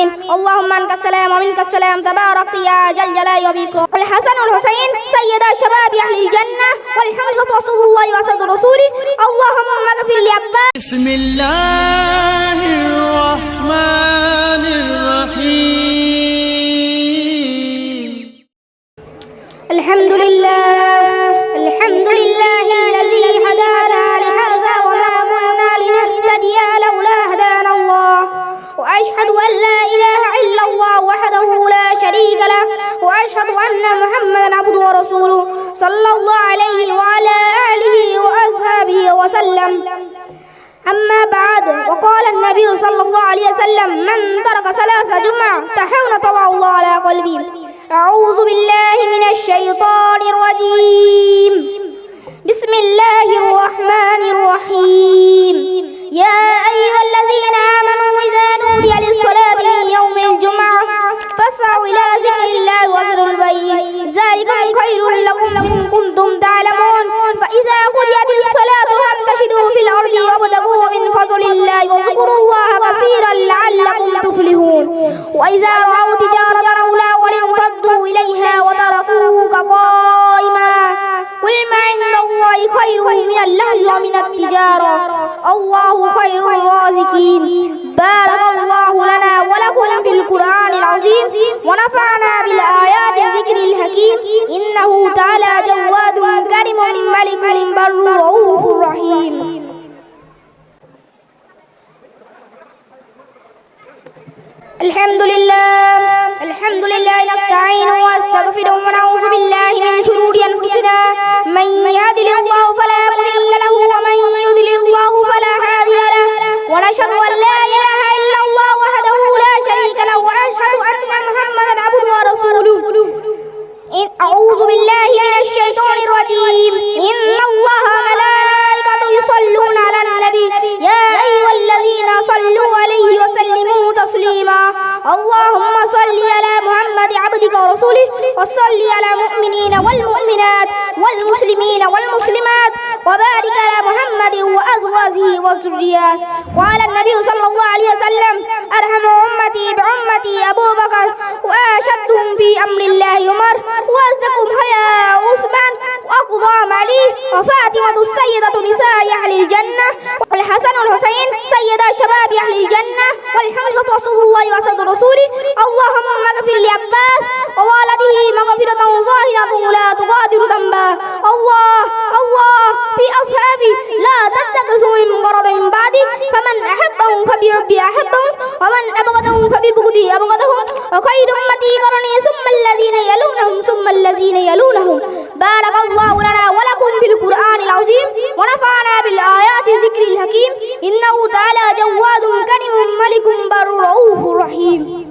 آمين اللهم أنك السلام ومنك السلام. تبارك يا جل جلاله وبإكرام الحسن والحسين سيدا شباب أهل الجنة. والحمزة رسول الله وأسد رسوله. اللهم اغفر لعباس بسم الله الرحمن بعد وقال النبي صلى الله عليه وسلم من ترك ثلاث جمع تحون طبع الله على قلبه. أعوذ بالله من الشيطان الرجيم. بسم الله الرحمن الرحيم. الله واذكروا الله كثيرا لعلكم تفلحون. وإذا رأوا تجارة أو انفضوا إليها وتركوك قائما. قل ما عند الله خير من اللهو ومن التجارة. الله خير الرازقين. بارك الله لنا ولكم في القرآن العظيم ونفعنا بالآيات الذكر الحكيم. إنه تعالى جواد كريم ملك بر رؤوف الحمد لله. الحمد لله نستعين واستغفر ونعوذ بالله من شرور أنفسنا. من يهد الله فلا مضل له ومن يضلل الله فلا هادي له. ونشهد أن لا إله إلا الله وحده لا شريك له ونشهد أن محمدا عبده ورسوله. إن أعوذ بالله من الشيطان الرجيم. إن الله ملائكته يصلون على النبي. يا أيها الذين صلوا عليه اللهم صل على محمد عبدك ورسوله وصل على المؤمنين والمؤمنات والمسلمين والمسلمات وبارك على محمد وأزواجه وذرياته قال النبي صلى الله عليه وسلم أرحم أمتي بأمتي أبو بكر وأشدهم في أمر الله عمر وأصدقهم حياء عثمان وأقضاهم علي وفاطمة السيدة نساء أهل الجنة. والحسن والحسين سيدا شباب أهل الجنة والحمزة رسول الله وأسد رسوله. اللهم اغفر لعباس ووالده مغفرة ظاهرة لا تغادر ذنبا. الله الله في أصحابي لا تتخذوا من قرض من بعدي. فمن أحبهم فبربي أحبهم ومن أبغضهم فببغضي أبغضهم. وخير أمتي قرني ثم الذين يلونهم ثم الذين يلونهم. بارك الله لنا العظيم ونفعنا بالآيات ذكر الحكيم. إنه تعالى جواد كريم ملك بر رؤوف رحيم.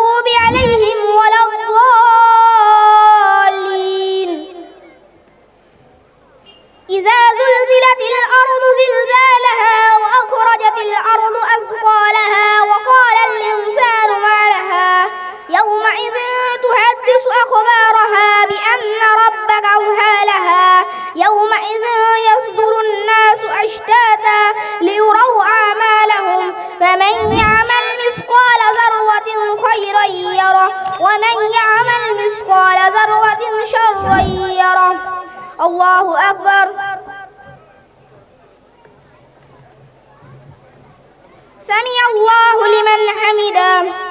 سمع الله لمن حمده.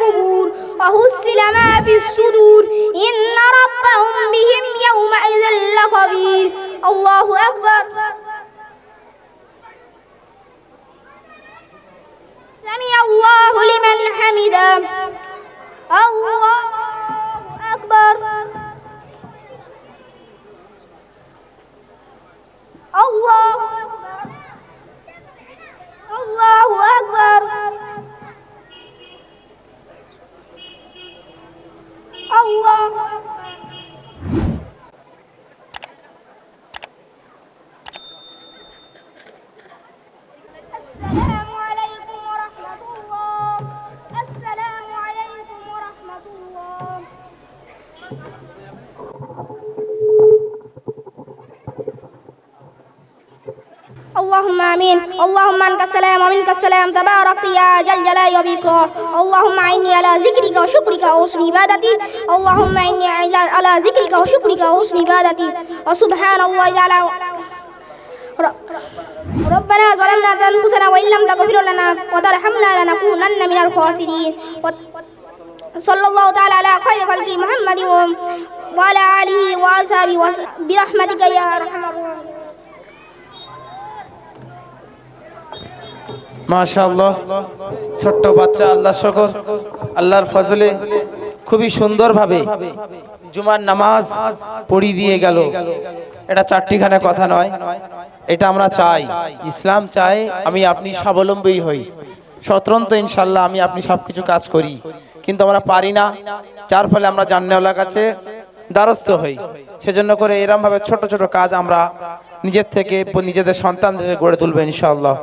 القبور وهسل ما في الصدور. إن ربهم بهم يومئذ لخبير الله أكبر. سمع الله لمن حمده. الله أكبر. اللهم آمين. اللهم انك السلام ومنك السلام. تبارك يا جل جلاله وبكره اللهم اعني على ذكرك وشكرك وحسن عبادتي. اللهم اعني على ذكرك وشكرك وحسن عبادتي. وسبحان الله على ربنا ظلمنا أنفسنا وإن لم تغفر لنا وترحمنا لنكونن من الخاسرين. صلى الله تعالى على خير خلق محمد وعلى آله وأصحابه وس- برحمتك يا أرحم الراحمين. মাশাআল্লাহ। ছোট্ট বাচ্চা আল্লাহ শকর। আল্লাহর ফজলে খুবই সুন্দরভাবে জুমার নামাজ পড়ি দিয়ে গেল। এটা চারটিখানে কথা নয়, এটা আমরা চাই। ইসলাম চায় আমি আপনি স্বাবলম্বী হই। স্বতন্ত্র ইনশাল্লাহ আমি আপনি সব কিছু কাজ করি। কিন্তু আমরা পারি না। যার ফলে আমরা জান্নাওয়ালার কাছে দ্বারস্থ হই। সেজন্য করে এরম ভাবে ছোট ছোট কাজ আমরা নিজের থেকে, নিজেদের সন্তানদের গড়ে তুলবো ইনশাআল্লাহ।